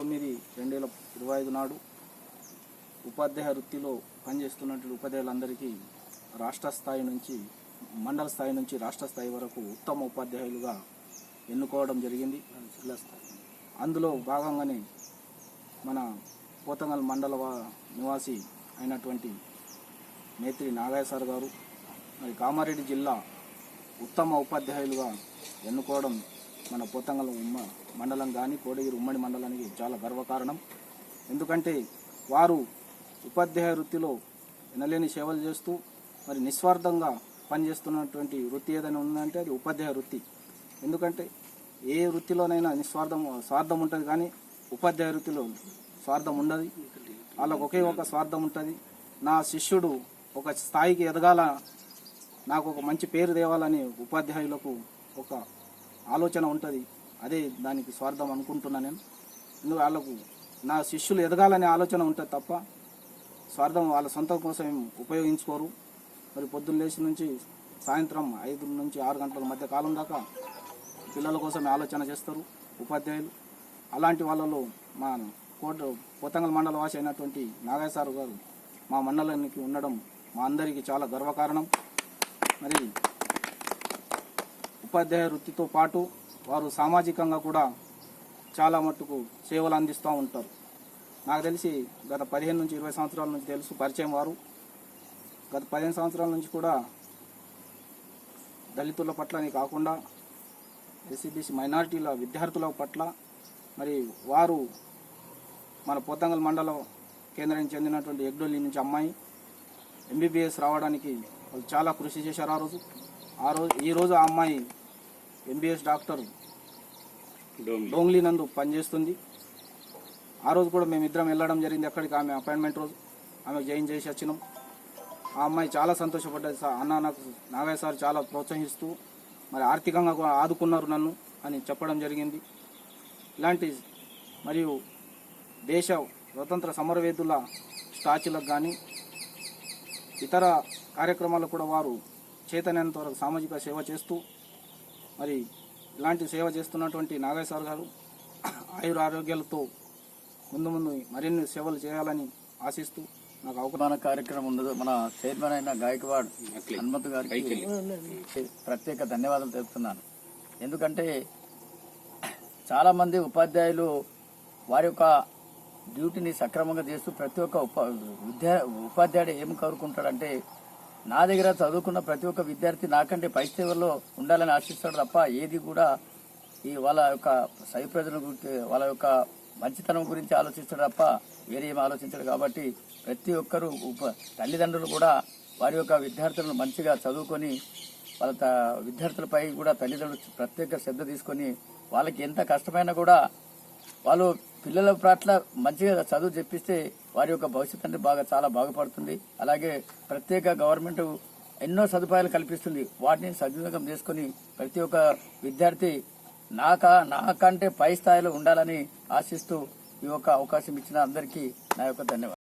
తొమ్మిది రెండు వేల ఇరవై ఐదు నాడు ఉపాధ్యాయ వృత్తిలో పనిచేస్తున్నటువంటి ఉపాధ్యాయులందరికీ రాష్ట్ర స్థాయి నుంచి మండల స్థాయి నుంచి రాష్ట్ర స్థాయి వరకు ఉత్తమ ఉపాధ్యాయులుగా ఎన్నుకోవడం జరిగింది. జిల్లా స్థాయి అందులో భాగంగానే మన పోతంగల్ మండల నివాసి అయినటువంటి నేత్రి నాగయ్య సార్ గారు మరి కామారెడ్డి జిల్లా ఉత్తమ ఉపాధ్యాయులుగా ఎన్నుకోవడం మన పోతంగల్ ఉమ్మ మండలం కానీ కోడగిరి ఉమ్మడి మండలానికి చాలా గర్వకారణం. ఎందుకంటే వారు ఉపాధ్యాయ వృత్తిలో ఎనలేని సేవలు చేస్తూ మరి నిస్వార్థంగా పనిచేస్తున్నటువంటి వృత్తి ఏదైనా ఉందంటే అది ఉపాధ్యాయ వృత్తి. ఎందుకంటే ఏ వృత్తిలోనైనా నిస్వార్థం స్వార్థం ఉంటుంది కానీ ఉపాధ్యాయ వృత్తిలో స్వార్థం ఉండదు. వాళ్ళకు ఒకే ఒక స్వార్థం ఉంటుంది. నా శిష్యుడు ఒక స్థాయికి ఎదగాల నాకు ఒక మంచి పేరు తేవాలని ఉపాధ్యాయులకు ఒక ఆలోచన ఉంటుంది. అదే దానికి స్వార్థం అనుకుంటున్నా నేను. ఎందుకు వాళ్ళకు నా శిష్యులు ఎదగాలనే ఆలోచన ఉంటుంది తప్ప స్వార్థం వాళ్ళ సొంతం కోసం ఉపయోగించుకోరు. మరి పొద్దున్న లేచి నుంచి సాయంత్రం ఐదు నుంచి ఆరు గంటల మధ్య కాలం దాకా పిల్లల కోసం ఆలోచన చేస్తారు ఉపాధ్యాయులు. అలాంటి వాళ్ళలో మా కోట పోతంగల్ మండల వాసి అయినటువంటి నాగయ్య సార్ గారు మా మండలానికి ఉండడం మా అందరికీ చాలా గర్వకారణం. మరి ఉపాధ్యాయ వృత్తితో పాటు వారు సామాజికంగా కూడా చాలా మట్టుకు సేవలు అందిస్తూ ఉంటారు. నాకు తెలిసి గత పదిహేను నుంచి ఇరవై సంవత్సరాల నుంచి తెలుసు పరిచయం వారు. గత పదిహేను సంవత్సరాల నుంచి కూడా దళితుల పట్లనే కాకుండా ఎస్సీబీసీ మైనారిటీల విద్యార్థుల పట్ల మరి వారు మన పోతంగల్ మండలం కేంద్రానికి చెందినటువంటి ఎగ్డోలి నుంచి అమ్మాయి ఎంబీబీఎస్ రావడానికి వాళ్ళు చాలా కృషి చేశారు ఆ రోజు. ఆ రోజు ఈ రోజు ఆ అమ్మాయి ఎంబీఎస్ డాక్టర్ డోంగ్లీ. నందు పనిచేస్తుంది. ఆ రోజు కూడా మేము ఇద్దరం వెళ్ళడం జరిగింది. అక్కడికి ఆమె అపాయింట్మెంట్ రోజు. ఆమె జాయిన్ చేసి వచ్చినాం. ఆ అమ్మాయి చాలా సంతోషపడ్డది సార్. అన్న నాకు నాగయ్య సార్ చాలా ప్రోత్సహిస్తూ మరి ఆర్థికంగా కూడా ఆదుకున్నారు నన్ను అని చెప్పడం జరిగింది. ఇలాంటి మరియు దేశ స్వతంత్ర సమరవేదుల స్టాచ్యూలకు కానీ ఇతర కార్యక్రమాలకు కూడా వారు చేతనైనంత వరకు సామాజిక సేవ చేస్తూ మరి ఇలాంటి సేవ చేస్తున్నటువంటి నాగయ్య సార్ గారు ఆయుర ఆరోగ్యాలతో ముందు ముందు మరిన్ని సేవలు చేయాలని ఆశిస్తూ నాకు అవకాశం మన కార్యక్రమం ఉండదు మన చైర్మన్ అయిన గాయకవాడ్ హనుమంత్ గారికి ప్రత్యేక ధన్యవాదాలు తెలుపుతున్నాను. ఎందుకంటే చాలా మంది ఉపాధ్యాయులు వారి యొక్క డ్యూటీని సక్రమంగా చేస్తూ ప్రతి ఒక్క ఉప విద్యా ఉపాధ్యాయుడు ఏం కోరుకుంటాడంటే నా దగ్గర చదువుకున్న ప్రతి ఒక్క విద్యార్థి నాకంటే పై స్థాయిలో ఉండాలని ఆశిస్తాడు తప్ప ఏది కూడా ఈ వాళ్ళ యొక్క సై ప్రజల గురించి వాళ్ళ యొక్క మంచితనం గురించి ఆలోచిస్తాడు తప్ప వేరే ఏం ఆలోచించడు. కాబట్టి ప్రతి ఒక్కరూ తల్లిదండ్రులు కూడా వారి యొక్క విద్యార్థులను మంచిగా చదువుకొని వాళ్ళ త- విద్యార్థులపై కూడా తల్లిదండ్రులు ప్రత్యేక శ్రద్ధ తీసుకొని వాళ్ళకి ఎంత కష్టమైనా కూడా వాళ్ళు పిల్లల పట్ల మంచిగా చదువు చెప్పిస్తే వారి యొక్క భవిష్యత్ అంటే బాగా చాలా బాగుపడుతుంది. అలాగే ప్రత్యేక గవర్నమెంట్ ఎన్నో సదుపాయాలు కల్పిస్తుంది. వాటిని సద్వినియోగం చేసుకుని ప్రతి ఒక్క విద్యార్థి నాక నాకంటే పై స్థాయిలో ఉండాలని ఆశిస్తూ ఈ యొక్క అవకాశం ఇచ్చిన అందరికీ నా యొక్క ధన్యవాదాలు.